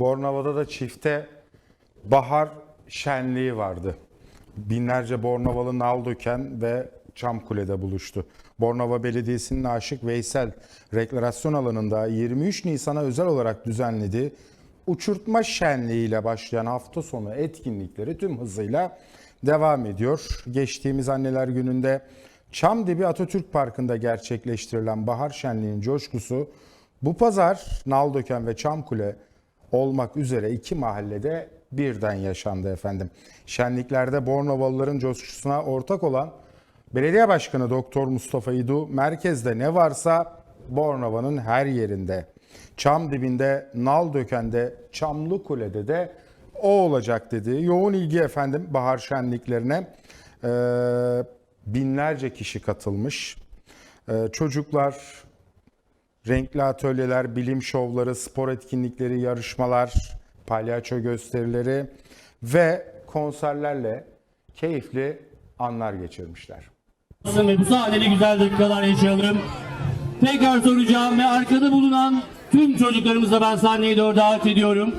Bornova'da da çifte bahar şenliği vardı. Binlerce Bornovalı nal döken ve Çamkule'de buluştu. Bornova Belediyesi'nin Aşık Veysel rekreasyon alanında 23 Nisan'a özel olarak düzenlediği uçurtma şenliğiyle başlayan hafta sonu etkinlikleri tüm hızıyla devam ediyor. Geçtiğimiz Anneler Günü'nde Çamdibi Atatürk Parkı'nda gerçekleştirilen bahar şenliğinin coşkusu bu pazar Naldöken ve Çamkule olmak üzere iki mahallede birden yaşandı efendim. Şenliklerde Bornovalıların coşkusuna ortak olan Belediye Başkanı Doktor Mustafa İdu merkezde ne varsa Bornova'nın her yerinde. Çam dibinde, Naldöken'de, Çamlı Kule'de de o olacak dedi. Yoğun ilgi efendim bahar şenliklerine. Ee, binlerce kişi katılmış. Ee, çocuklar, renkli atölyeler, bilim şovları, spor etkinlikleri, yarışmalar, palyaço gösterileri ve konserlerle keyifli anlar geçirmişler. ve bu sahneli güzel dakikalar yaşayalım. Tekrar soracağım ve arkada bulunan tüm çocuklarımıza ben sahneyi doğru davet ediyorum.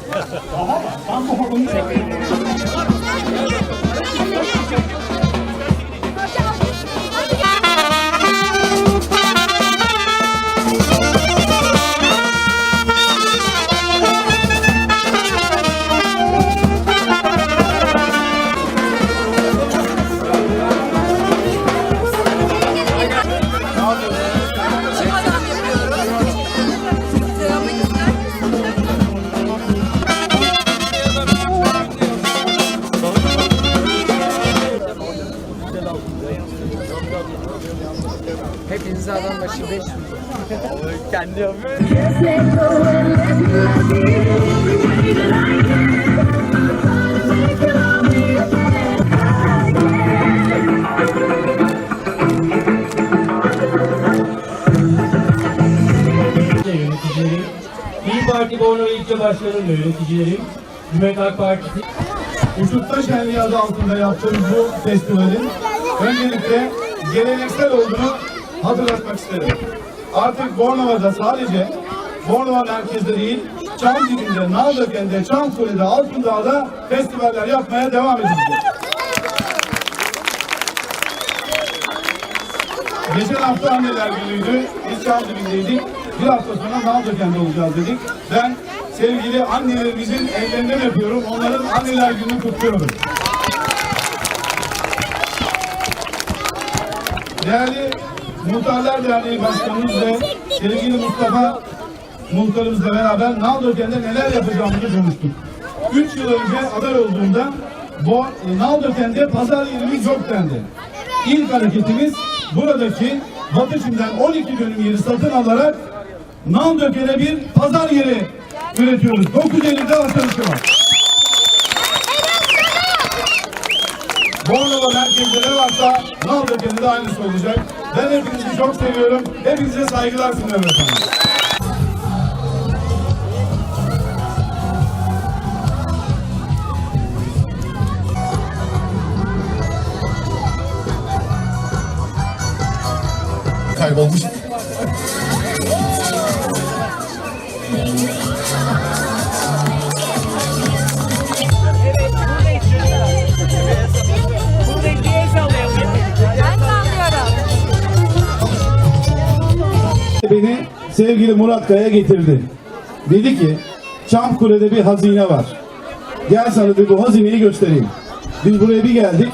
好好管咱们不喝东西 Hepinize adam başı 500. Kendi yapıyor. yöneticilerim, İyi Parti Bornova İlçe Başkanım ve yöneticilerim, Cumhuriyet Halk Partisi Uçurtma Şenliği adı altında yaptığımız bu festivalin öncelikle geleneksel olduğunu hatırlatmak isterim. Artık Bornova'da sadece Bornova merkezde değil, Çam dibinde, Naldöken'de, Çamkule'de, Altındağ'da festivaller yapmaya devam edeceğiz. Geçen hafta anneler günüydü. Biz Çam dibindeydik. Bir hafta sonra Naldöken'de olacağız dedik. Ben sevgili annelerimizin ellerinden öpüyorum. Onların anneler gününü kutluyorum. Değerli Muhtarlar Derneği Başkanımız ve sevgili Mustafa Muhtarımızla beraber Naldöken'de neler yapacağımızı konuştuk. Üç yıl önce aday olduğumda bu Naldöken'de pazar yerimiz yok dendi. İlk hareketimiz buradaki Batı Çin'den 12 dönüm yeri satın alarak Naldöken'e bir pazar yeri üretiyoruz. 9 Eylül'de açılışı var. Bornova merkezde ne varsa Naldöken'de de aynısı olacak. Ben hepinizi çok seviyorum. Hepinize saygılar sunuyorum efendim. kaybolmuş. Beni sevgili Murat Kaya getirdi. Dedi ki Çamkule'de bir hazine var. Gel sana dedi bu hazineyi göstereyim. Biz buraya bir geldik.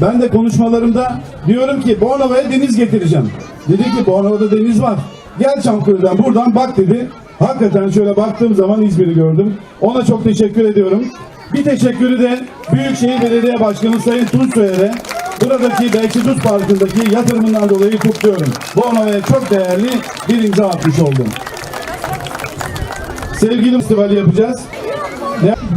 Ben de konuşmalarımda diyorum ki Bornova'ya deniz getireceğim. Dedi ki Bornova'da deniz var. Gel Çamkule'den buradan bak dedi. Hakikaten şöyle baktığım zaman İzmir'i gördüm. Ona çok teşekkür ediyorum. Bir teşekkürü de Büyükşehir Belediye Başkanı Sayın Tunçsoyer'e buradaki Belçidus Parkı'ndaki yatırımından dolayı kutluyorum. Bornova'ya çok değerli bir imza atmış oldum. Sevgili festivali yapacağız.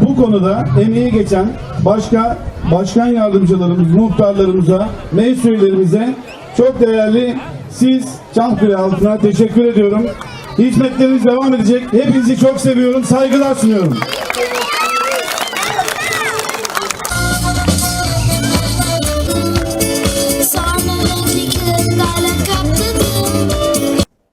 Bu konuda emeği geçen başka başkan yardımcılarımız, muhtarlarımıza, meclis üyelerimize çok değerli siz Çankırı halkına teşekkür ediyorum. Hizmetleriniz devam edecek. Hepinizi çok seviyorum. Saygılar sunuyorum.